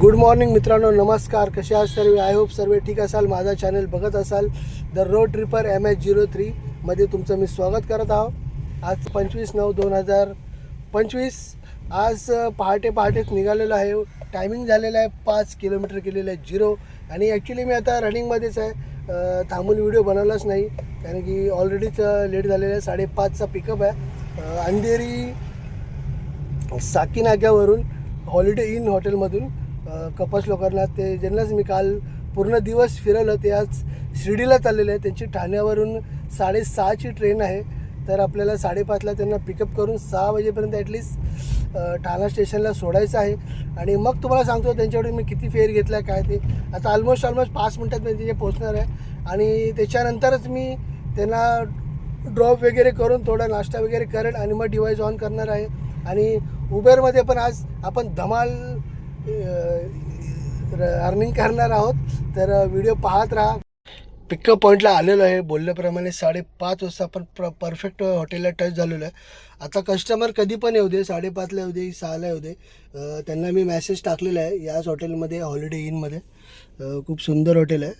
Good morning मित्रांनो. नमस्कार. कसे आहात सर्व? आय होप सर्व ठीक असाल. माझा चॅनल बघत असाल the road tripper M H zero थ्रीमध्ये तुमचं मी स्वागत करत आहो. आज पंचवीस नऊ दोन हजार पंचवीस. आज पहाटे पहाटेच निघालेलो आहे. टायमिंग झालेलं आहे. पाच किलोमीटर केलेलं आहे झिरो आणि ॲक्च्युली मी आता रनिंगमध्येच आहे. थांबून व्हिडिओ बनवलाच नाही. कारण की ऑलरेडीच लेट झालेलं आहे. साडेपाचचा पिकअप आहे. अंधेरी साकी नाक्यावरून हॉलिडे इन हॉटेलमधून कपस लोकांना ते ज्यांनाच मी काल पूर्ण दिवस फिरवलं ते आज शिर्डीला चाललेले आहे त्यांची ठाण्यावरून साडेसहाची ट्रेन आहे. तर आपल्याला साडेपाचला त्यांना पिकअप करून सहा वाजेपर्यंत ॲटलीस्ट ठाणा स्टेशनला सोडायचं आहे. आणि मग तुम्हाला सांगतो त्यांच्याकडून मी किती फेअर घेतला आहे काय ते. आता ऑलमोस्ट ऑलमोस्ट पाच मिनटात मी तिथे पोहोचणार आहे. आणि त्याच्यानंतरच मी त्यांना ड्रॉप वगैरे करून थोडा नाश्ता वगैरे करेन आणि मग डिवाईस ऑन करणार आहे. आणि उबेरमध्ये पण आज आपण धमाल अर्निंग करणार आहोत तर व्हिडिओ पाहत राहा. पिकअप पॉईंटला आलेलो आहे. बोलल्याप्रमाणे साडेपाच वाजता आपण प्र परफेक्ट हॉटेलला टच झालेलो आहे. आता कस्टमर कधी पण येऊ दे. साडेपाचला येऊ दे सहाला येऊ दे. त्यांना मी मेसेज टाकलेला आहे. याच हॉटेलमध्ये हॉलिडे इनमध्ये खूप सुंदर हॉटेल आहे.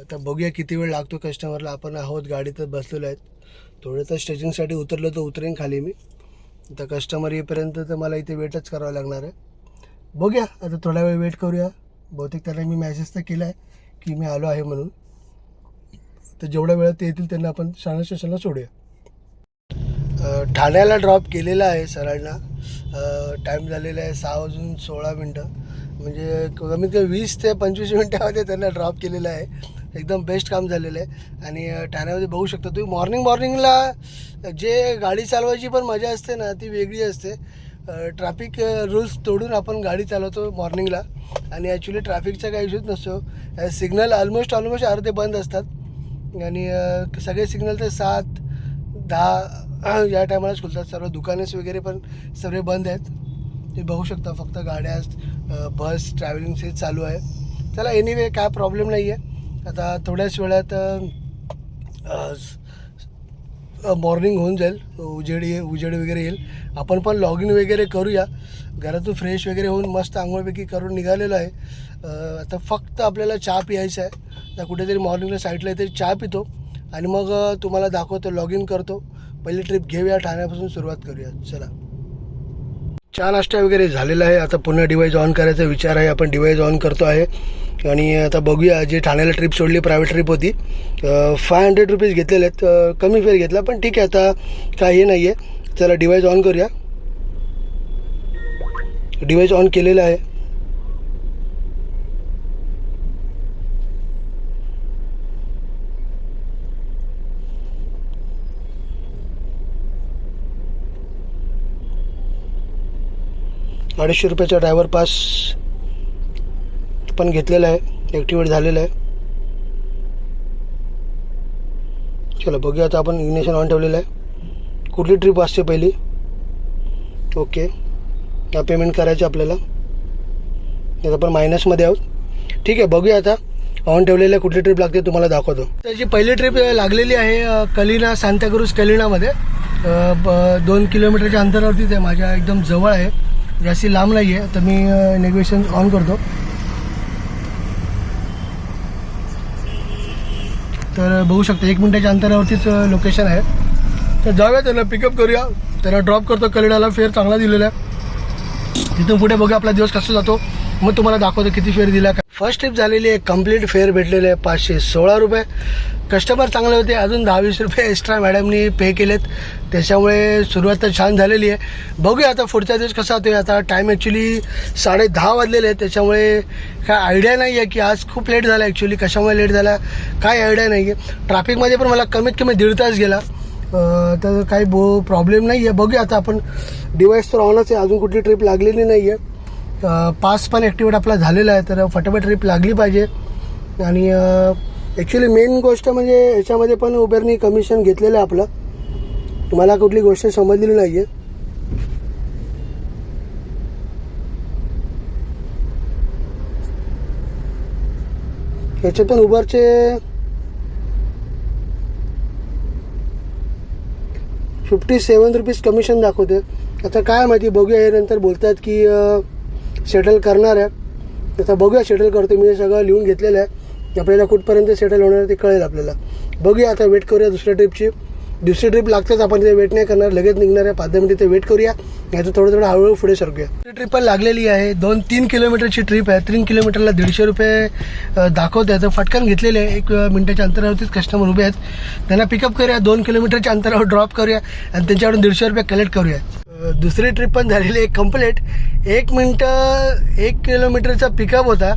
आता बघूया किती वेळ लागतो कस्टमरला आपण आहोत गाडीतच बसलेलो आहेत. थोडं तर स्टेचिंगसाठी उतरलो तर उतरेन खाली मी. आता कस्टमर येईपर्यंत तर मला इथे वेटच करावं लागणार आहे. बघूया. आता थोडा वेळ वेट करूया. बहुतेक त्यांना मी मॅसेज तर केला आहे की मी आलो आहे म्हणून. तर जेवढ्या वेळात ते येतील त्यांना आपण शाळा स्टेशनला सोडूया. ठाण्याला ड्रॉप केलेला आहे सरांना. टाईम झालेला आहे सहा वाजून सोळा मिनटं. म्हणजे कमीत कमी वीस ते पंचवीस मिनटामध्ये त्यांना ड्रॉप केलेलं आहे. एकदम बेस्ट काम झालेलं आहे. आणि ठाण्यामध्ये बघू शकता तुम्ही मॉर्निंग मॉर्निंगला जे गाडी चालवायची पण मजा असते ना ती वेगळी असते. ट्रॅफिक रूल्स तोडून आपण गाडी चालवतो मॉर्निंगला आणि ॲक्च्युली ट्रॅफिकचा काही इश्यूच नसतो. सिग्नल ऑलमोस्ट ऑलमोस्ट अर्धे बंद असतात. आणि सगळे सिग्नल तर सात दहा या टायमालाच खुलतात. सर्व दुकानेस वगैरे पण सगळे बंद आहेत. ते बघू शकता फक्त गाड्या बस ट्रॅव्हलिंग हे चालू आहे. चला एनिवे काय प्रॉब्लेम नाही आहे आता थोड्याच वेळात मॉर्निंग होऊन जाईल. उजेड ये उजेड वगैरे येईल. आपण पण लॉग इन वगैरे करूया. घरातून फ्रेश वगैरे होऊन मस्त आंघोळपैकी करून निघालेलो आहे. आता फक्त आपल्याला चहा प्यायचा आहे. तर कुठेतरी मॉर्निंगला साईडला तरी चहा पितो. आणि मग तुम्हाला दाखवतो लॉग इन करतो. पहिली ट्रिप घेऊया ठाण्यापासून सुरुवात करूया. चला. चहा नाश्ता वगैरे झालेला आहे. आता पुन्हा डिवाईस ऑन करायचा विचार आहे. आपण डिवाईस ऑन करतो आहे. आणि आता बघूया जे ठाण्याला ट्रिप सोडली प्रायव्हेट ट्रिप होती फाय हंड्रेड रुपीज घेतलेले आहेत. कमी फेअर घेतला पण ठीक आहे. आता काय हे नाही आहे चला डिवाईस ऑन करूया. डिवाईस ऑन केलेलं आहे. अडीचशे रुपयाचा ड्रायव्हर पास पण घेतलेला आहे. ॲक्टिवेट झालेला आहे. चला बघूया आता आपण इग्नेशन ऑन ठेवलेलं आहे. कुठली ट्रिप असते पहिली? ओके या पेमेंट करायचं आपल्याला. आता आपण मायनसमध्ये आहोत. ठीक आहे बघूया आता ऑन ठेवलेलं आहे कुठली ट्रिप लागते तुम्हाला दाखवतो. त्याची पहिली ट्रिप लागलेली आहे कलिना सांताक्रूज कलिनामध्ये ब- दोन किलोमीटरच्या अंतरावरतीच आहे माझ्या एकदम जवळ आहे. जास्ती लांब नाही आहे तर मी नेगोशिएशन ऑन करतो. तर बघू शकता एक मिनिटाच्या अंतरावरतीच लोकेशन आहे. तर जाऊया त्यांना पिकअप करूया. त्यांना ड्रॉप करतो कलिडाला फेअर चांगला दिलेला आहे. तिथून पुढे बघा आपला दिवस कसा जातो. मग तुम्हाला दाखवतो किती फेअर दिला फर्स्ट ट्रिप झालेली आहे कंप्लीट फेअर भेटलेले आहे पाचशे सोळा रुपये. कस्टमर चांगले होते अजून दहा वीस रुपये एक्स्ट्रा मॅडमनी पे केलेत. त्याच्यामुळे सुरुवात तर छान झालेली आहे. बघूया आता पुढचा दिवस कसा होतो आता टाईम ॲक्च्युली साडे दहा वाजलेले आहे त्याच्यामुळे काय आयडिया नाही आहे की आज खूप लेट झाला ॲक्च्युली कशामुळे लेट झाला काय आयडिया नाही आहे. ट्रॅफिकमध्ये पण मला कमीत कमी दीड तास गेला. तर काही बो प्रॉब्लेम नाही आहे बघूया आता आपण डिवाईस तर ऑनच आहे. अजून कुठली ट्रिप लागलेली नाही आहे पास पण ॲक्टिवेट आपला झालेला आहे तर फटाफट ट्रिप लागली पाहिजे. आणि ॲक्च्युली मेन गोष्ट म्हणजे याच्यामध्ये पण उबेरनी कमिशन घेतलेलं आहे आपलं. मला कुठली गोष्ट समजलेली नाही आहे याचे पण उबरचे फिफ्टी सेवन रुपीज कमिशन दाखवते. आता काय माहिती बघूया हे नंतर बोलतात की सेटल करणार आहे. आता बघूया सेटल करतो मी हे सगळं लिहून घेतलेलं आहे. आपल्याला कुठपर्यंत सेटल होणार ते कळेल आपल्याला. बघूया आता वेट करूया दुसऱ्या ट्रिपची दुसरी ट्रिप लागतेच आपण ते वेट नाही करणार. लगेच निघणार आहे. पाच दहा मिनिटं ते वेट करूया. याचं थोडं थोडं हळूहळू पुढे सरकूया. ट्रिप पण लागलेली आहे. दोन तीन किलोमीटरची ट्रिप आहे. तीन किलोमीटरला दीडशे रुपये अ, दाखवत आहे तर फटकन घेतलेले आहे. एक मिनटाच्या मिनिटाच्या अंतरावरतीच कस्टमर उभे आहेत. त्यांना पिकअप करूया. दोन किलोमीटरच्या अंतरावर ड्रॉप करूया. आणि त्यांच्याकडून दीडशे रुपये कलेक्ट करूया. दुसरी ट्रिप पण झालेली आहे. कंप्लीट एक मिनटं एक किलोमीटरचा पिकअप होता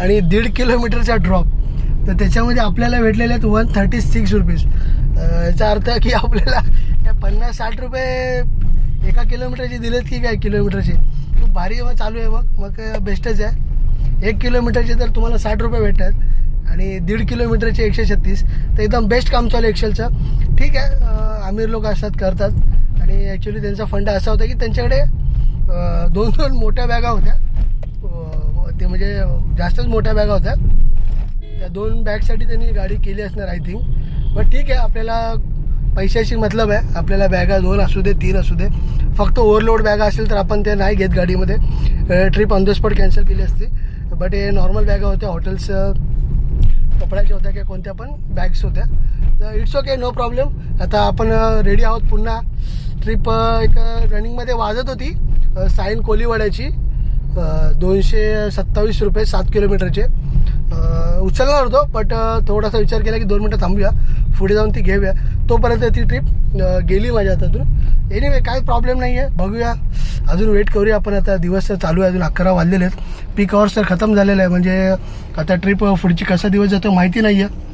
आणि दीड किलोमीटरचा ड्रॉप तर त्याच्यामध्ये आपल्याला भेटलेले आहेत वन थर्टी सिक्स रुपीज याचा अर्थ की आपल्याला काय पन्नास साठ रुपये एका किलोमीटरचे दिलेत की काय किलोमीटरचे? खूप भारी मग चालू आहे मग मग बेस्टच आहे. एक किलोमीटरचे तर तुम्हाला साठ रुपये भेटतात आणि दीड किलोमीटरचे एकशे छत्तीस. तर एकदम बेस्ट काम चालू आहे एक्सेलचं ठीक आहे. आमिर लोक असतात करतात. आणि ॲक्च्युली त्यांचा फंड असा होता की त्यांच्याकडे दोन दोन मोठ्या बॅगा होत्या. ते म्हणजे जास्तच मोठ्या बॅगा होत्या. त्या दोन बॅगसाठी त्यांनी गाडी केली असणार आय थिंक बट ठीक आहे आपल्याला पैशाशी मतलब आहे. आपल्याला बॅगा दोन असू दे तीन असू दे. फक्त ओव्हरलोड बॅगा असेल तर आपण ते नाही घेत गाडीमध्ये. Trip on the spot cancel केली असती. बट हे नॉर्मल बॅगा होत्या हॉटेल्स कपड्याच्या होत्या किंवा कोणत्या पण बॅग्स होत्या. तर इट्स ओके नो प्रॉब्लेम आता आपण रेडी आहोत पुन्हा. ट्रिप एक रनिंगमध्ये वाजत होती. साईन कोलीवाड्याची दोनशे सत्तावीस रुपये सात किलोमीटरचे. उचलणार होतो बट थोडासा विचार केला की दोन मिनटं थांबूया. पुढे जाऊन ती घेऊया. तोपर्यंत ती ट्रिप गेली माझ्या हातातून. एनिवे काय प्रॉब्लेम नाही आहे बघूया. अजून वेट करूया आपण. आता दिवस तर चालू आहे. अजून अकरा वाजलेले आहेत. पीक आवर्स तर खतम झालेलं आहे. म्हणजे आता ट्रिप पुढची कसा दिवस जातो माहिती नाही आहे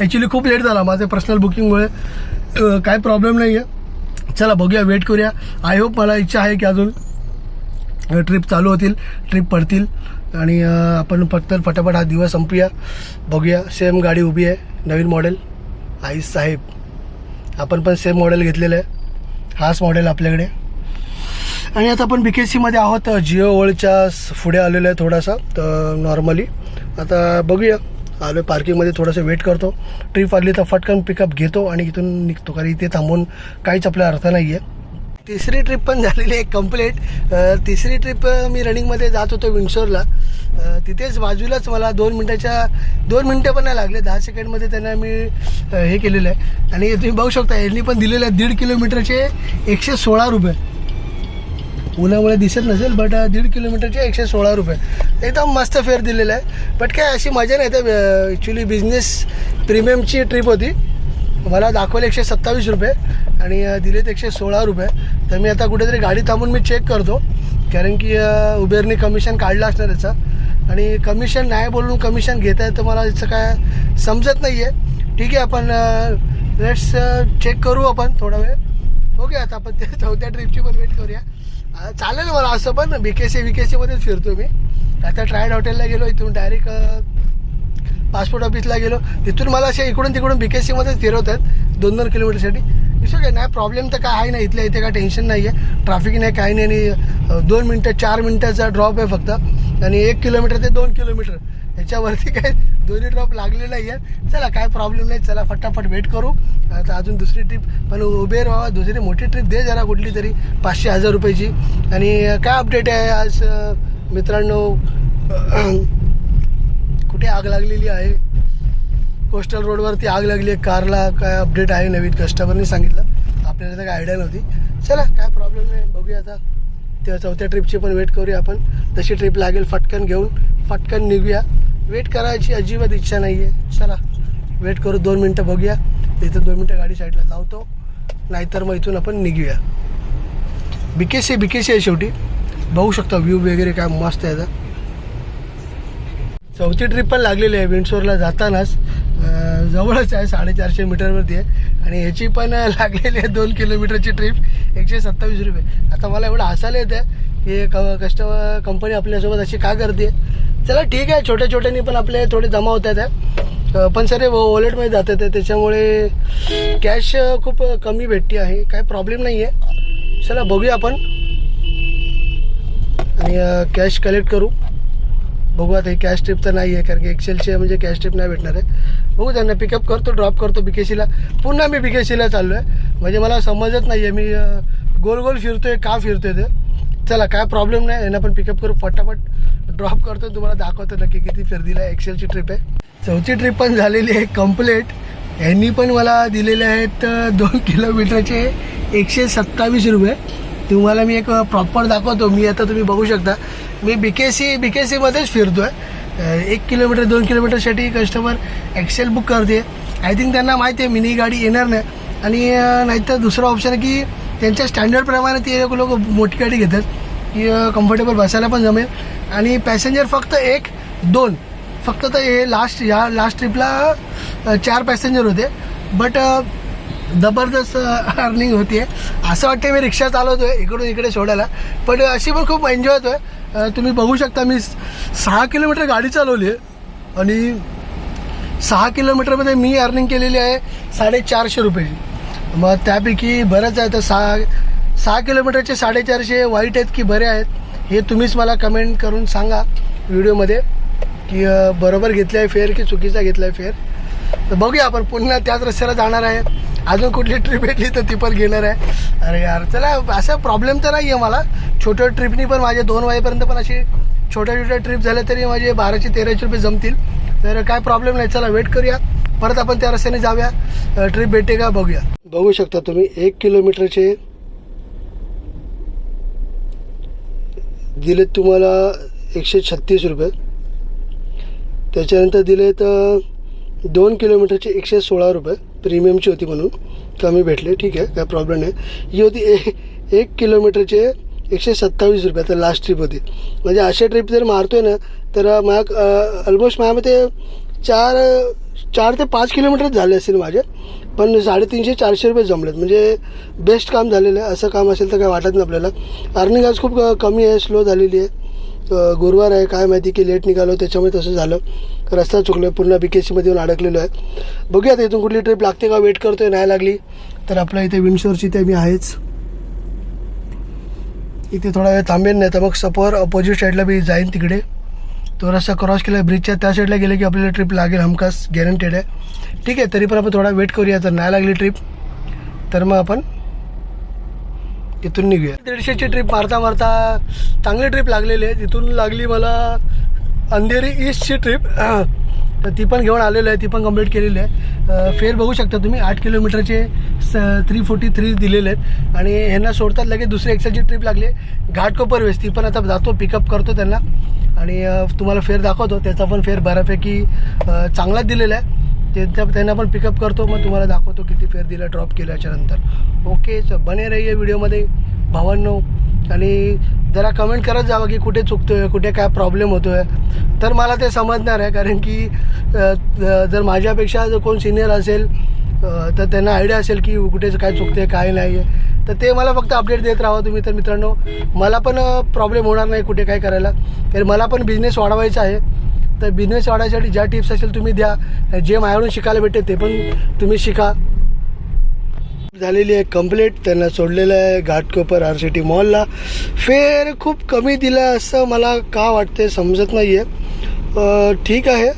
ॲक्च्युली खूप लेट झाला. माझ्या पर्सनल बुकिंगमुळे काय प्रॉब्लेम नाही आहे चला बघूया वेट करूया. आय होप मला इच्छा आहे की अजून ट्रिप चालू होतील ट्रिप पडतील. आणि आपण फक्त फटाफट हा दिवस संपूया. बघूया सेम गाडी उभी आहे नवीन मॉडेल आई साहेब आपण पण सेम मॉडेल घेतलेलं आहे. हाच मॉडेल आपल्याकडे. आणि आता आपण बी के सीमध्ये आहोत. जिओ वर्ल्डच्या पुढे आलेलो आहे थोडासा तर नॉर्मली आता बघूया. आलो पार्किंगमध्ये थोडंसं वेट करतो. ट्रीप आली तर फटकन पिकअप घेतो आणि इथून निघतो. कारण इथे थांबून काहीच आपला अर्थ नाही आहे तिसरी ट्रिप पण झालेली आहे कंप्लीट तिसरी ट्रिप मी रनिंगमध्ये जात होतो विंडसोरला तिथेच बाजूलाच मला दोन मिनटाच्या दोन मिनटं पण नाही लागले. दहा सेकंडमध्ये त्यांना मी हे केलेलं आहे. आणि तुम्ही बघू शकता यांनी पण दिलेलं आहे दीड किलोमीटरचे एकशे सोळा रुपये. उन्हामुळे दिसत नसेल बट दीड किलोमीटरचे एकशे सोळा रुपये. एकदम मस्त फेअर दिलेला आहे. बट काय अशी मजा नाही. तर ॲक्च्युली बिझनेस प्रीमियमची ट्रिप होती. मला दाखवले एकशे सत्तावीस रुपये आणि दिलेत एकशे सोळा रुपये. तर मी आता कुठेतरी गाडी थांबून मी चेक करतो. कारण की उबेरने कमिशन काढलं असणार याचं. आणि कमिशन नाही बोलून कमिशन घेत आहे तर मला याचं काय समजत नाही आहे ठीक आहे आपण लेट्स चेक करू आपण थोडा वेळ. ओके आता आपण त्या चौथ्या ट्रिपची पण वेट करूया. चालेल मला असं पण. बी के सी बी के सीमध्येच फिरतो मी. आता ट्रायड हॉटेलला गेलो इथून डायरेक्ट पासपोर्ट ऑफिसला गेलो. तिथून मला असे इकडून तिकडून बी के सीमध्येच फिरवतात दोन दोन किलोमीटरसाठी इट्स नाही प्रॉब्लेम तर काय आहे नाही इथल्या इथे काय टेन्शन नाही आहे ट्रॅफिक नाही काही नाही आणि दोन मिनटं चार मिनटाचा ड्रॉप आहे फक्त. आणि एक किलोमीटर ते दोन किलोमीटर याच्यावरती काय दोन्ही ड्रॉप लागले नाही आहे चला काय प्रॉब्लेम नाही चला फटाफट वेट करू. आता अजून दुसरी ट्रिप पण उबेर व्हावा दुसरी मोठी ट्रिप दे जरा कुठली तरी पाचशे हजार रुपयाची. आणि काय अपडेट आहे आज मित्रांनो? कुठे आग लागलेली आहे? कोस्टल रोडवरती आग लागली आहे कारला काय अपडेट आहे नवीन कस्टमरनी सांगितलं. आपल्याला तर काय आयडिया नव्हती. चला काय प्रॉब्लेम नाही बघूया आता. त्या चौथ्या ट्रिपची पण वेट करूया आपण. तशी ट्रिप लागेल फटकन घेऊन फटकन निघूया. वेट करायची अजिबात इच्छा नाही आहे चला वेट करू दोन मिनटं बघूया. इथं दोन मिनटं गाडी साईडला लावतो. नाहीतर मग इथून आपण निघूया. बिकेसी बिकेसी आहे शेवटी. बघू शकता व्ह्यू वगैरे काय मस्त आहे चौथी ट्रिप पण लागलेली आहे विंडसोरला जातानाच. जवळच आहे साडेचारशे मीटरवरती आहे. आणि ह्याची पण लागलेली आहे दोन किलोमीटरची ट्रिप एकशे सत्तावीस रुपये. आता मला एवढं हसायला येतं की क कस्टमर कंपनी आपल्यासोबत अशी का करते? चला ठीक आहे छोट्या छोट्यानी पण आपले थोडे जमा होत आहेत पण सर वॉलेटमध्ये जात आहेत त्याच्यामुळे कॅश खूप कमी भेटते आहे काय प्रॉब्लेम नाही आहे चला बघूया आपण. आणि कॅश कलेक्ट करू. बघू आता ही कॅश ट्रिप तर नाही आहे कारण की एक्सेलचे म्हणजे कॅश ट्रिप नाही भेटणार आहे. बघू त्यांना पिकअप करतो ड्रॉप करतो बिकेसीला पुन्हा मी बिकेसीला चाललो आहे म्हणजे मला समजत नाही आहे मी गोल गोल फिरतो आहे का फिरतो आहे ते. चला काय प्रॉब्लेम नाही यांना पण पिकअप करू फटाफट ड्रॉप करतो तुम्हाला दाखवतो नक्की किती फिरदीला आहे एक्सेलची ट्रिप आहे. चौथी ट्रिप पण झालेली आहे कंप्लीट यांनी पण मला दिलेले आहेत दोन किलोमीटरचे एकशे सत्तावीस रुपये. तुम्हाला मी एक प्रॉपर दाखवतो मी आता तुम्ही बघू शकता. मी बी के सी बी के सीमध्येच फिरतो आहे एक किलोमीटर दोन किलोमीटरसाठी कस्टमर एक्सेल बुक करते. आय थिंक त्यांना माहिती आहे मिनी गाडी येणार नाही. आणि नाहीतर दुसरा ऑप्शन आहे की त्यांच्या स्टँडर्डप्रमाणे ते लोक मोठी गाडी घेतात. की कम्फर्टेबल बसायला पण जमेल. आणि पॅसेंजर फक्त एक दोन. फक्त तर हे लास्ट या लास्ट ट्रिपला चार पॅसेंजर होते. बट जबरदस्त अर्निंग होती आहे असं वाटतं मी रिक्षा चालवतो आहे इकडून इकडे सोडायला. पण अशी पण खूप एन्जॉय होतो आहे तुम्ही बघू शकता मी सहा किलोमीटर गाडी चालवली आहे. आणि सहा किलोमीटरमध्ये मी अर्निंग केलेली आहे साडेचारशे रुपयाची मग त्यापैकी बरंच आहे तर सहा सहा किलोमीटरचे साडेचारशे वाईट आहेत की बरे आहेत हे तुम्हीच मला कमेंट करून सांगा व्हिडिओमध्ये. की बरोबर घेतलं आहे फेअर की चुकीचा घेतला आहे फेअर तर बघूया आपण पुन्हा त्याच रस्त्याला जाणार आहे. अजून कुठली ट्रिप भेटली तर ती पण घेणार आहे. अरे यार चला असा प्रॉब्लेम तर नाही आहे मला. छोट्या ट्रिपनी पण माझे दोन वाजेपर्यंत पण अशी छोट्या छोट्या ट्रिप झाल्या तरी माझे बाराशे तेराशे रुपये जमतील. तर काय प्रॉब्लेम नाही चला वेट करूया. परत आपण त्या रस्त्याने जाऊया. ट्रिप भेटते का बघूया. बघू शकता तुम्ही एक किलोमीटरचे दिलेत तुम्हाला एकशे छत्तीस रुपये. त्याच्यानंतर दिलेत दोन किलोमीटरचे एकशे सोळा रुपये. प्रीमियमची होती म्हणून कमी भेटले. ठीक आहे काय प्रॉब्लेम नाही. ही होती ए एक किलोमीटरचे एकशे सत्तावीस रुपये तर लास्ट ट्रिप होती. म्हणजे अशा ट्रिप जर मारतोय ना तर माझ्या ऑलमोस्ट माझ्यामध्ये चार चार ते पाच किलोमीटर झाले असतील माझे पण साडेतीनशे चारशे रुपये जमलेत. म्हणजे बेस्ट काम झालेलं आहे. असं काम असेल तर काय वाटत नाही आपल्याला. अर्निंग आज खूप कमी आहे स्लो झालेली आहे. गुरुवार आहे काय माहिती की लेट निघालो त्याच्यामुळे तसं झालं. रस्ता चुकलो आहे पुन्हा बी के सीमध्ये येऊन अडकलेलो आहे. बघूया आता इथून कुठली ट्रिप लागते का वेट करतोय नाही लागली तर आपल्या इथे विंडसोरची ते मी आहेच. इथे थोडा वेळ थांबेन नाही तर मग सपोर अपोजिट साईडला मी जाईन तिकडे. तो रस्ता क्रॉस केला ब्रिजच्या त्या साईडला गेले की आपल्याला ट्रिप लागेल हमखास गॅरंटेड आहे. ठीक आहे तरी पण आपण थोडा वेट करूया तर नाही लागली ट्रिप तर मग आपण इथून निघूया. दीडशेची ट्रिप मारता मारता चांगली ट्रिप लागलेली आहे. तिथून लागली मला अंधेरी ईस्टची ट्रिप तर ती पण घेऊन आलेलो आहे. ती पण कंप्लीट केलेली आहे. फेर बघू शकता तुम्ही. आठ किलोमीटरचे स थ्री फोर्टी थ्री दिलेले आहेत. आणि ह्यांना सोडतात लगेच दुसरी एक्सेलची ट्रिप लागली घाटकोपर वेस ती पण आता जातो पिकअप करतो त्यांना. आणि तुम्हाला फेर दाखवतो. त्याचा पण फेर बऱ्यापैकी चांगलाच दिलेला आहे. त्यांच्या त्यांना पण पिकअप करतो. मग तुम्हाला दाखवतो किती फेर दिला ड्रॉप केल्याच्यानंतर ओके च बने या व्हिडिओमध्ये भावांनो आणि जरा कमेंट करत जावं की कुठे चुकतो आहे कुठे काय प्रॉब्लेम होतो आहे तर मला ते समजणार आहे कारण की जर माझ्यापेक्षा जर कोण सिनियर असेल तर त्यांना आयडिया असेल की कुठे काय चुकते काय नाही आहे तर ते मला फक्त अपडेट देत राहा तुम्ही. तर मित्रांनो मला पण प्रॉब्लेम होणार नाही कुठे काय करायला. तर मला पण बिझनेस वाढवायचा आहे. तर बिझनेस वाढायसाठी ज्या टिप्स असेल तुम्ही द्या. जे माझ्याकडून शिकायला भेटते ते पण तुम्ही शिका. झालेली आहे कंप्लीट त्यांना सोडलेलं आहे घाटकोपर आर सी टी मॉलला फेर खूप कमी दिलं आहे असं मला का वाटते समजत नाही आहे ठीक आहे.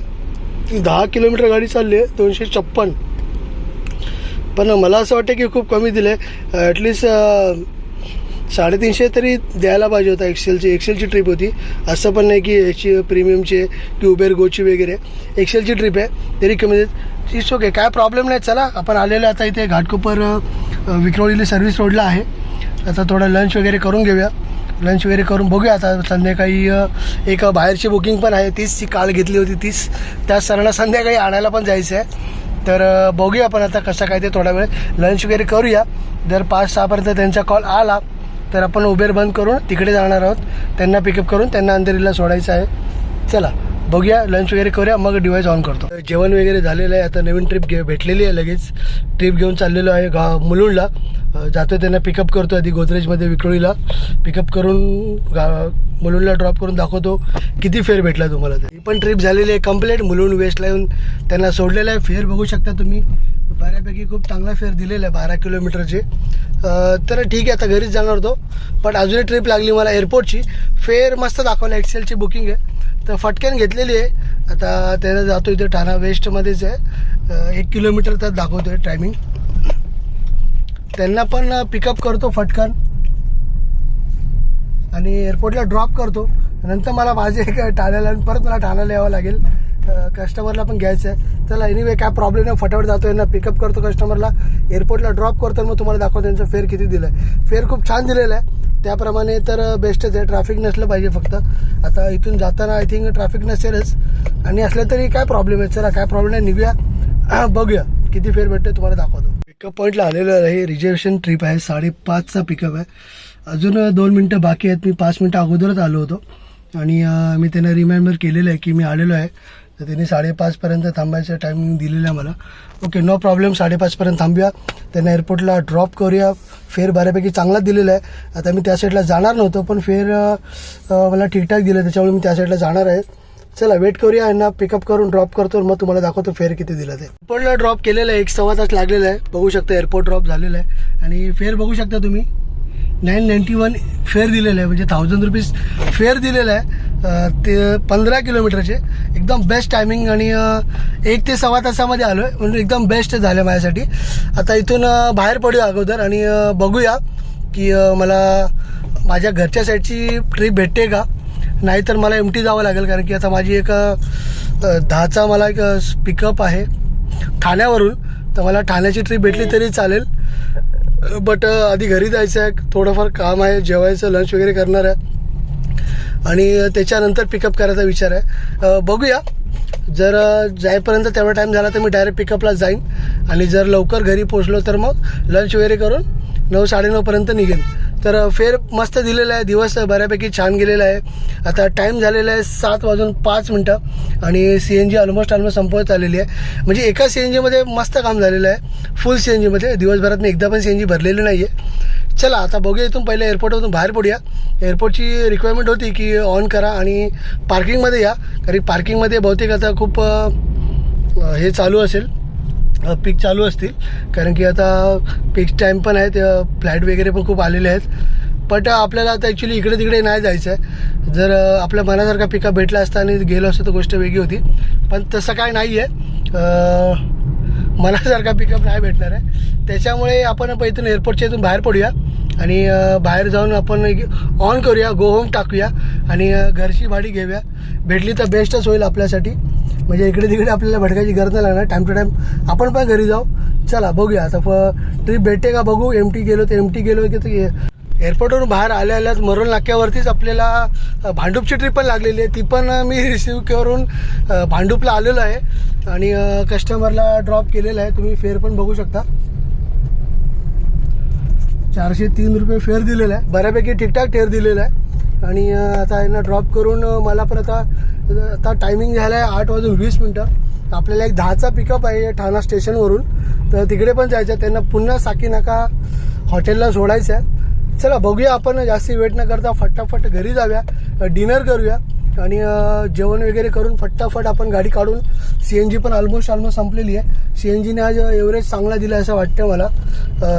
दहा किलोमीटर गाडी चालली आहे दोनशे छप्पन. पण मला असं वाटतं की खूप कमी दिलं आहे ॲटलिस्ट साडेतीनशे तरी द्यायला पाहिजे होता एक्सेलची एक्सेलची ट्रिप होती. असं पण नाही की याची प्रीमियमची की उबेर गोची वगैरे. एक्सेलची ट्रिप आहे. तरी कमी इट्स ओके काय प्रॉब्लेम नाही. चला आपण आलेलो आता इथे घाटकोपर विक्रोळीला सर्व्हिस रोडला आहे. आता थोडं लंच वगैरे करून घेऊया. लंच वगैरे करून बघूया आता. संध्याकाळी एक बाहेरची बुकिंग पण आहे. तीच ती काल घेतली होती तीच. त्या सरांना संध्याकाळी आणायला पण जायचं आहे तर बघूया आपण आता कसं काय ते थोडा वेळ. लंच वगैरे करूया. जर पाच सहापर्यंत त्यांचा कॉल आला. तर आपण उबेर बंद करून तिकडे जाणार आहोत. त्यांना पिकअप करून त्यांना अंधेरीला सोडायचं आहे. चला. बघूया लंच वगैरे करूया मग डिवाईस ऑन करतो. जेवण वगैरे झालेलं आहे आता नवीन ट्रिप घे भेटलेली आहे लगेच. ट्रिप घेऊन चाललेलो आहे गा मुलुंडला. अ, जातो त्यांना पिकअप करतो आधी गोदरेजमध्ये विक्रोळीला. पिकअप करून गा मुलुंडला ड्रॉप करून दाखवतो. किती फेअर भेटला तुम्हाला ते पण ट्रिप झालेली आहे कंप्लीट मुलुंड वेस्टला येऊन त्यांना सोडलेलं आहे. फेअर बघू शकता तुम्ही. बऱ्यापैकी खूप चांगला फेअर दिलेला आहे बारा किलोमीटरचे. तर ठीक आहे आता घरीच जाणार होतो. पण अजूनही ट्रिप लागली मला एअरपोर्टची फेअर मस्त दाखवला एक्सेलची बुकिंग आहे. तर फटक्यान घेतलेली आहे. आता त्याला जातो इथे ठाणा वेस्टमध्येच आहे. एक किलोमीटर तर दाखवतो आहे टायमिंग त्यांना पण पिकअप करतो फटकन. आणि एअरपोर्टला ड्रॉप करतो. नंतर मला माझे ठाण्याला आणि परत मला ठाण्याला यावं लागेल. कस्टमरला पण घ्यायचं आहे. चला एनिवे काय प्रॉब्लेम नाही. फटाफट जातो यांना पिकअप करतो कस्टमरला एअरपोर्टला ड्रॉप करतो मग तुम्हाला दाखवतो त्यांचं फेअर किती दिलं आहे फेअर खूप छान दिलेलं आहे. त्याप्रमाणे तर बेस्टच आहे ट्रॅफिक नसलं पाहिजे फक्त. आता इथून जाताना आय थिंक ट्रॅफिक नसेलच. आणि असलं तरी काय प्रॉब्लेम आहे? चला काय प्रॉब्लेम आहे निघूया. बघूया. किती फेर भेटते तुम्हाला दाखवतो. पिकअप पॉईंटला आलेलो आहे. रिझर्वेशन ट्रिप आहे. साडेपाचचा पिकअप आहे. अजून दोन मिनटं बाकी आहेत. मी पाच मिनटं अगोदरच आलो होतो. आणि मी त्यांना रिमाइंडर केलेलं आहे की मी आलेलो आहे. तर त्यांनी साडेपाचपर्यंत थांबायचं टायमिंग दिलेलं आहे मला. ओके नो प्रॉब्लेम साडेपाचपर्यंत थांबूया. त्यांना एअरपोर्टला ड्रॉप करूया. फेअर बऱ्यापैकी चांगलाच दिलेला आहे. आता मी त्या साईडला जाणार नव्हतो पण फेअर मला ठीकठाक दिलं. त्याच्यामुळे मी त्या साईडला जाणार आहे. चला वेट करूया यांना पिकअप करून ड्रॉप करतो मग तुम्हाला दाखवतो फेअर किती दिलं ते. एअरपोर्टला ड्रॉप केलेलं आहे. एक सव्वा तास लागलेला आहे. बघू शकता एअरपोर्ट ड्रॉप झालेला आहे. आणि फेअर बघू शकता तुम्ही. नाईन नाईन्टी वन फेअर दिलेलं आहे म्हणजे थाउजंड रुपीज फेअर दिलेलं आहे. ते पंधरा किलोमीटरचे. एकदम बेस्ट टायमिंग आणि एक ते सव्वा तासामध्ये आलो आहे म्हणजे एकदम बेस्ट झालं माझ्यासाठी. आता इथून बाहेर पडूया अगोदर आणि बघूया की मला माझ्या घरच्या साईडची ट्रीप भेटते का? नाहीतर मला एम टी जावं लागेल कारण की आता माझी एक दहाचा मला एक पिकअप आहे ठाण्यावरून. तर मला ठाण्याची ट्रीप भेटली तरी चालेल. बट uh, आधी घरी जायचं आहे. थोडंफार काम आहे. जेवायचं लंच वगैरे करणार आहे. आणि uh, त्याच्यानंतर पिकअप करायचा विचार आहे. Uh, बघूया. जर जाईपर्यंत तेवढा टाईम झाला तर मी डायरेक्ट पिकअपला जाईन. आणि जर लवकर घरी पोचलो तर मग लंच वगैरे करून नऊ साडेनऊपर्यंत निघेन तर फेर मस्त दिलेला आहे. दिवस बऱ्यापैकी छान गेलेला आहे. आता टाईम झालेला आहे सात वाजून पाच मिनटं आणि C N G almost almost संपवत आलेली आहे. म्हणजे एका सी एन जीमध्ये मस्त काम झालेलं आहे. फुल सी एन जीमध्ये दिवसभरात मी एकदा पण सी एन जी भरलेली नाही आहे चला आता बघूया इथून पहिले एअरपोर्टमधून बाहेर पडूया. एअरपोर्टची रिक्वायरमेंट होती की ऑन करा आणि पार्किंगमध्ये या. कारण पार्किंगमध्ये बहुतेक आता खूप हे चालू असेल. पीक चालू असतील. कारण की आता पीक टाईम पण आहेत फ्लाईट वगैरे पण खूप आलेले आहेत. बट आपल्याला आता ॲक्च्युली इकडे तिकडे नाही जायचं आहे. जर आपल्या मनासारखा पिकअप भेटला असता आणि गेलो असतो तर गोष्ट वेगळी होती. पण तसं काय नाही आहे मनासारखा पिकअप नाही भेटणार आहे. त्याच्यामुळे आपण इथून एअरपोर्टच्या इथून बाहेर पडूया. आणि बाहेर जाऊन आपण ऑन करूया गो होम टाकूया. आणि घरची भाडी घेऊया. भेटली तर बेस्टच होईल आपल्यासाठी. म्हणजे इकडे तिकडे आपल्याला भटकायची गरज नाही लागणार. टाईम टू टाईम आपण पण घरी जाऊ. चला बघूया. आता ट्रीप भेटते का बघू? एम टी गेलो तर एम टी गेलो की ते एअरपोर्टवरून बाहेर आल्या आल्याच मरोल नाक्यावरतीच आपल्याला भांडूपची ट्रीप पण लागलेली आहे. ती पण मी रिसिव्ह करून भांडूपला आलेलो आहे. आणि कस्टमरला ड्रॉप केलेला आहे. तुम्ही फेअर पण बघू शकता. चारशे तीन रुपये फेअर दिलेला आहे. बऱ्यापैकी ठीकठाक फेअर दिलेला आहे. आणि आता यांना ड्रॉप करून मला पण आता आता टायमिंग झाला आहे आठ वाजून वीस मिनटं. आपल्याला एक दहाचा पिकअप आहे ठाणा स्टेशनवरून तर तिकडे पण जायचं आहे त्यांना पुन्हा साकीनाका हॉटेलला सोडायचं आहे चला बघूया आपण. जास्ती वेट न करता फटाफट घरी जाऊया. डिनर करूया. आणि जेवण वगैरे करून फटाफट आपण गाडी काढून सी एन जी पण ऑलमोस्ट ऑलमोस्ट संपलेली आहे. सी एन जीने आज एव्हरेज चांगला दिला असं वाटतं मला.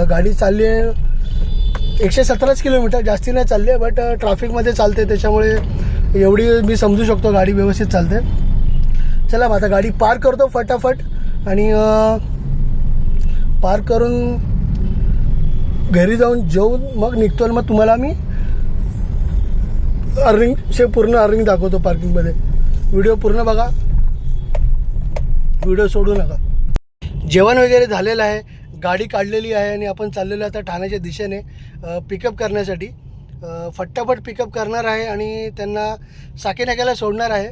गाडी चालली आहे एकशे सतराच किलोमीटर. जास्ती नाही चालली आहे बट ट्रॅफिकमध्ये चालते त्याच्यामुळे एवढी मी समजू शकतो गाडी व्यवस्थित चालते. चला मग आता गाडी पार्क करतो फटाफट आणि पार्क करून घरी जाऊन जेवून मग निघतो आणि मग तुम्हाला मी अर्निंगचे पूर्ण अर्निंग दाखवतो पार्किंगमध्ये. व्हिडिओ पूर्ण बघा. व्हिडिओ सोडू नका. जेवण वगैरे झालेलं आहे. गाडी काढलेली आहे आणि आपण चाललेलो आता ठाण्याच्या दिशेने पिकअप करण्यासाठी. फटाफट पिकअप करणार आहे आणि त्यांना साके नाक्याला सोडणार आहे.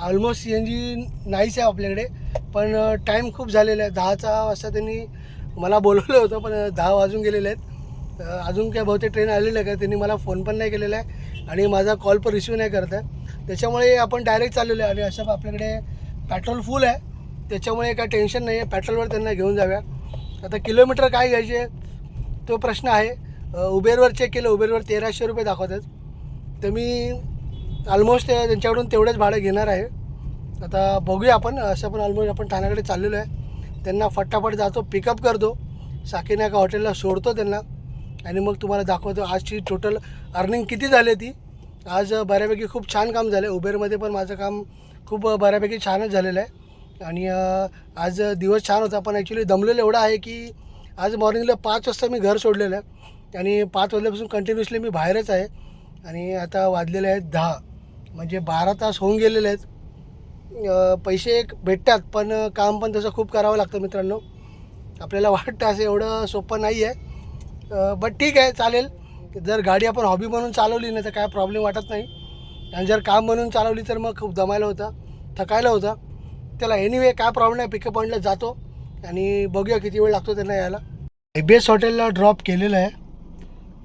ऑलमोस्ट सी एन जी नाहीच आहे आपल्याकडे पण टाईम खूप झालेला आहे. दहाचा वाजता त्यांनी मला बोलवलं होतं पण दहा वाजून गेलेले आहेत. अजून काय बहुतेक ट्रेन आलेलं आहे का त्यांनी मला फोन पण नाही केलेला आहे आणि माझा कॉल पण रिसिव्ह नाही करत आहे. त्याच्यामुळे आपण डायरेक्ट चाललेलो आहे आणि असं आपल्याकडे पेट्रोल फुल आहे. त्याच्यामुळे काय टेन्शन नाही आहे पेट्रोलवर त्यांना घेऊन जाव्या आता किलोमीटर काय घ्यायचे तो प्रश्न आहे. उबेरवर चेक केलं उबेरवर तेराशे रुपये दाखवतात. तर मी ऑलमोस्ट त्यांच्याकडून तेवढंच भाडं घेणार आहे. आता बघूया आपण असं पण ऑलमोस्ट आपण ठाण्याकडे चाललेलो आहे. त्यांना फटाफट जातो पिकअप करतो. साकीनाका हॉटेलला सोडतो त्यांना. आणि मग तुम्हाला दाखवतो आजची टोटल अर्निंग किती झाली ती. आज बऱ्यापैकी खूप छान काम झालं आहे. उबेरमध्ये पण माझं काम खूप बऱ्यापैकी छानच झालेलं आहे. आणि आज दिवस छान होता पण ॲक्च्युली दमलेलं एवढं आहे की आज मॉर्निंगला पाच वाजता मी घर सोडलेलं आहे. आणि पाच वाजल्यापासून कंटिन्युअसली मी बाहेरच आहे. आणि आता वाजलेले आहेत दहा. म्हणजे बारा तास होऊन गेलेले आहेत. पैसे एक भेटतात पण काम पण तसं खूप करावं लागतं मित्रांनो. आपल्याला वाटतं असं एवढं सोपं नाही आहे बट ठीक आहे चालेल. जर गाडी आपण हॉबी म्हणून चालवली ना तर काय प्रॉब्लेम वाटत नाही. आणि जर काम म्हणून चालवली तर मग खूप दमायला होतं थकायला होतं. त्याला एनिवे काय प्रॉब्लेम नाही. पिकअप पॉईंटला जातो. आणि बघूया किती वेळ लागतो त्यांना यायला. आय बी एस हॉटेलला ड्रॉप केलेलं आहे.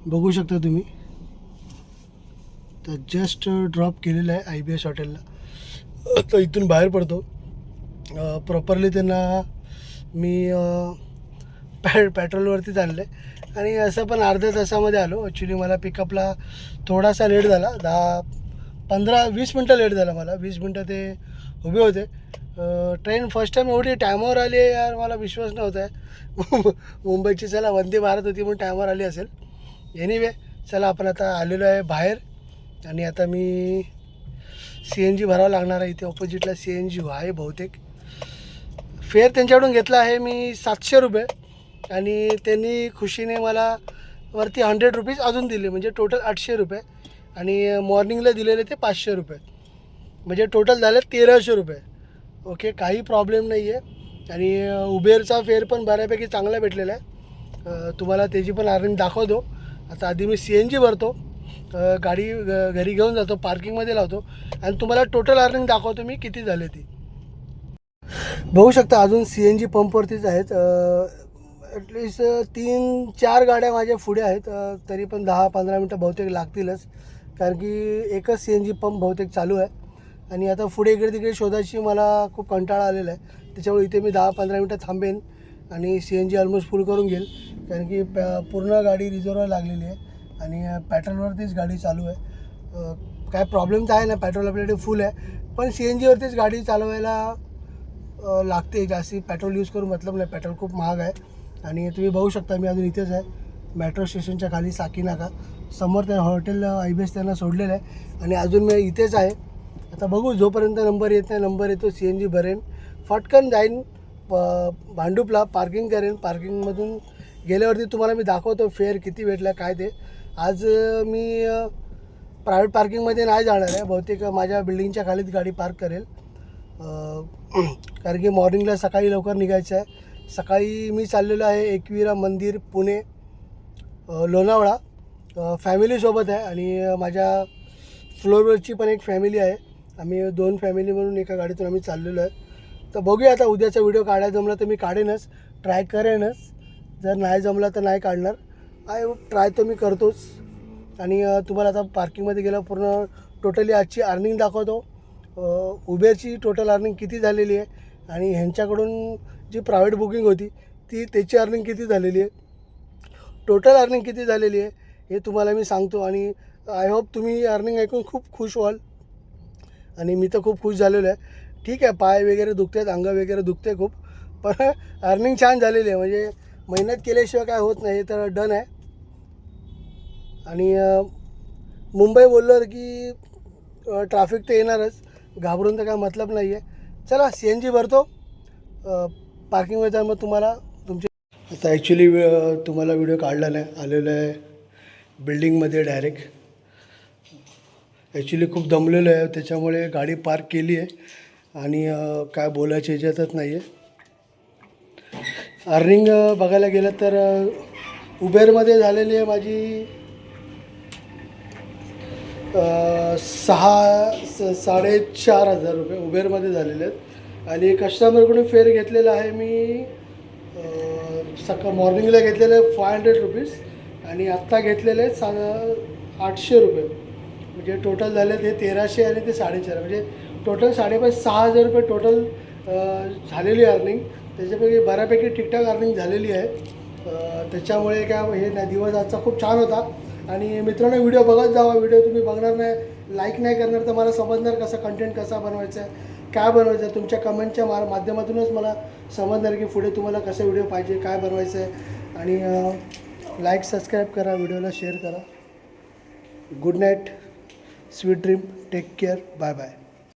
बघू शकता तुम्ही. तर जस्ट ड्रॉप uh, केलेलं आहे आय बी एस हॉटेलला तर इथून बाहेर पडतो. प्रॉपरली त्यांना मी पॅ पेट्रोलवरतीच आणलं आहे आणि असं पण अर्ध्या तासामध्ये आलो. ॲक्च्युली मला पिकअपला थोडासा लेट झाला. दहा पंधरा वीस मिनटं लेट झाला मला. वीस मिनटं ते उभे होते. ट्रेन फर्स्ट टाईम एवढी टायमावर आली आहे यार. मला विश्वास नव्हता. आहे मुंबईची चला वंदे भारत होती म्हणून टायमावर आली असेल. एनिवे चला आपण आता आलेलो आहे बाहेर. आणि आता मी सी एन जी भरावं लागणार आहे. इथे ऑपोजिटला सी एन जी आहे बहुतेक. फेअर त्यांच्याकडून घेतला आहे मी सातशे रुपये. आणि त्यांनी खुशीने मला वरती हंड्रेड रुपीज अजून दिले. म्हणजे टोटल आठशे रुपये. आणि मॉर्निंगला दिलेले ते पाचशे रुपये. म्हणजे टोटल झाले तेराशे रुपये. ओके काही प्रॉब्लेम नाही आहे आणि उबेरचा फेअर पण बऱ्यापैकी चांगला भेटलेला आहे. तुम्हाला त्याची पण अर्निंग दाखवतो. आता आधी मी सी एन जी भरतो गाडी घ- घरी घेऊन जातो पार्किंगमध्ये लावतो आणि तुम्हाला टोटल अर्निंग दाखवतो मी किती झाले ती. बघू शकता अजून सी एन जी पंपवरतीच आहेत ॲटलिस्ट तीन चार गाड्या माझ्या पुढे आहेत तरी पण दहा पंधरा मिनटं बहुतेक लागतीलच कारण की एकच सी एन जी पंप बहुतेक चालू आहे. आणि आता पुढे इकडे तिकडे शोधायची मला खूप कंटाळा आलेला आहे त्याच्यामुळे इथे मी दहा पंधरा मिनटं थांबेन आणि C N G almost full करून घेईल. कारण की प- पूर्ण गाडी रिझर्ववर लागलेली आहे आणि पॅट्रोलवरतीच गाडी चालू आहे. काय प्रॉब्लेम तर आहे ना पेट्रोल आपल्याकडे फुल आहे. पण सी एन जीवरतीच गाडी चालवायला लागते जास्ती. पेट्रोल यूज करून मतलब नाही. पेट्रोल खूप महाग आहे. आणि तुम्ही बघू शकता मी अजून इथेच आहे. मेट्रो स्टेशनच्या खाली साकीनाका. समोर त्या हॉटेल आयबेस त्यांना सोडलेलं आहे. आणि अजून मी इथेच आहे. आता बघू जोपर्यंत नंबर येत नाही नंबर येतो सी एन जी भरेन. फटकन जाईन प- भांडूपला पार्किंग करेन. पार्किंगमधून गेल्यावरती तुम्हाला मी दाखवतो फेअर किती भेटला काय ते. आज मी प्रायव्हेट पार्किंगमध्ये नाही जाणार आहे. बहुतेक माझ्या बिल्डिंगच्या खालीच गाडी पार्क करेल. कारण की मॉर्निंगला सकाळी लवकर निघायचं आहे. सकाळी मी चाललेलो आहे एकविरा मंदिर पुणे लोणावळा. फॅमिलीसोबत आहे आणि माझ्या फ्लोअरवरची पण एक फॅमिली आहे. आम्ही दोन फॅमिली म्हणून एका गाडीतून आम्ही चाललेलो आहे. तर बघूया आता उद्याचा व्हिडिओ काढायला जमला तर मी काढेनच ट्राय करेनच. जर नाही जमला तर नाही काढणार. आय ट्राय तर मी करतोच. आणि तुम्हाला आता पार्किंगमध्ये गेलं पूर्ण टोटली आजची अर्निंग दाखवतो. उबेरची टोटल अर्निंग किती झालेली आहे? आणि ह्यांच्याकडून जी प्रायव्हेट बुकिंग होती ती त्याची अर्निंग किती झालेली आहे? टोटल अर्निंग किती झालेली आहे? हे तुम्हाला मी सांगतो. आणि आय होप तुम्ही अर्निंग ऐकून खूप खुश व्हाल. आणि मी तर खूप खुश झालेलो आहे. ठीक आहे पाय वगैरे दुखते आहेत अंग वगैरे दुखते खूप. पण अर्निंग छान झालेली आहे. म्हणजे मेहनत केल्याशिवाय काय होत नाही तर डन आहे. आणि मुंबई बोललं की ट्रॅफिक तर येणारच घाबरून तर काय मतलब नाही आहे चला सी एन जी भरतो पार्किंगवर जाऊन मग तुम्हाला तुमचे आता ॲक्च्युली तुम्हाला व्हिडिओ काढला नाही आलेलो आहे बिल्डिंगमध्ये डायरेक्ट ॲक्च्युली खूप दमलेलो आहे त्याच्यामुळे गाडी पार्क केली आहे. आणि काय बोलायच्या ह्याच्यातच नाही आहे अर्निंग बघायला गेलं तर उबेरमध्ये झालेली आहे माझी सहा स साडेचार हजार रुपये उबेरमध्ये झालेले आहेत. आणि कस्टमरकडून फेअर घेतलेला आहे मी सकाळ मॉर्निंगला घेतलेलं आहे फाय हंड्रेड रुपीज आणि आत्ता घेतलेले आहेत सा आठशे रुपये. म्हणजे टोटल झाले ते तेराशे आणि ते साडेचार. म्हणजे टोटल साडेपाच सहा हजार रुपये टोटल झालेली अर्निंग. त्याच्यापैकी बऱ्यापैकी ठीकठाक अर्निंग झालेली आहे. त्याच्यामुळे काय हे नाही दिवस आजचा खूप छान होता. आणि मित्रांनो व्हिडिओ बघत जावा. व्हिडिओ तुम्ही बघणार नाही लाईक नाही करणार तर मला समजणार कसं कंटेंट कसा बनवायचा आहे काय बनवायचं आहे. तुमच्या कमेंटच्या मा माध्यमातूनच मला समजणार की पुढे तुम्हाला कसं व्हिडिओ पाहिजे काय बनवायचं आहे. आणि लाईक सबस्क्राईब करा व्हिडिओला शेअर करा. Good night sweet dream take care bye bye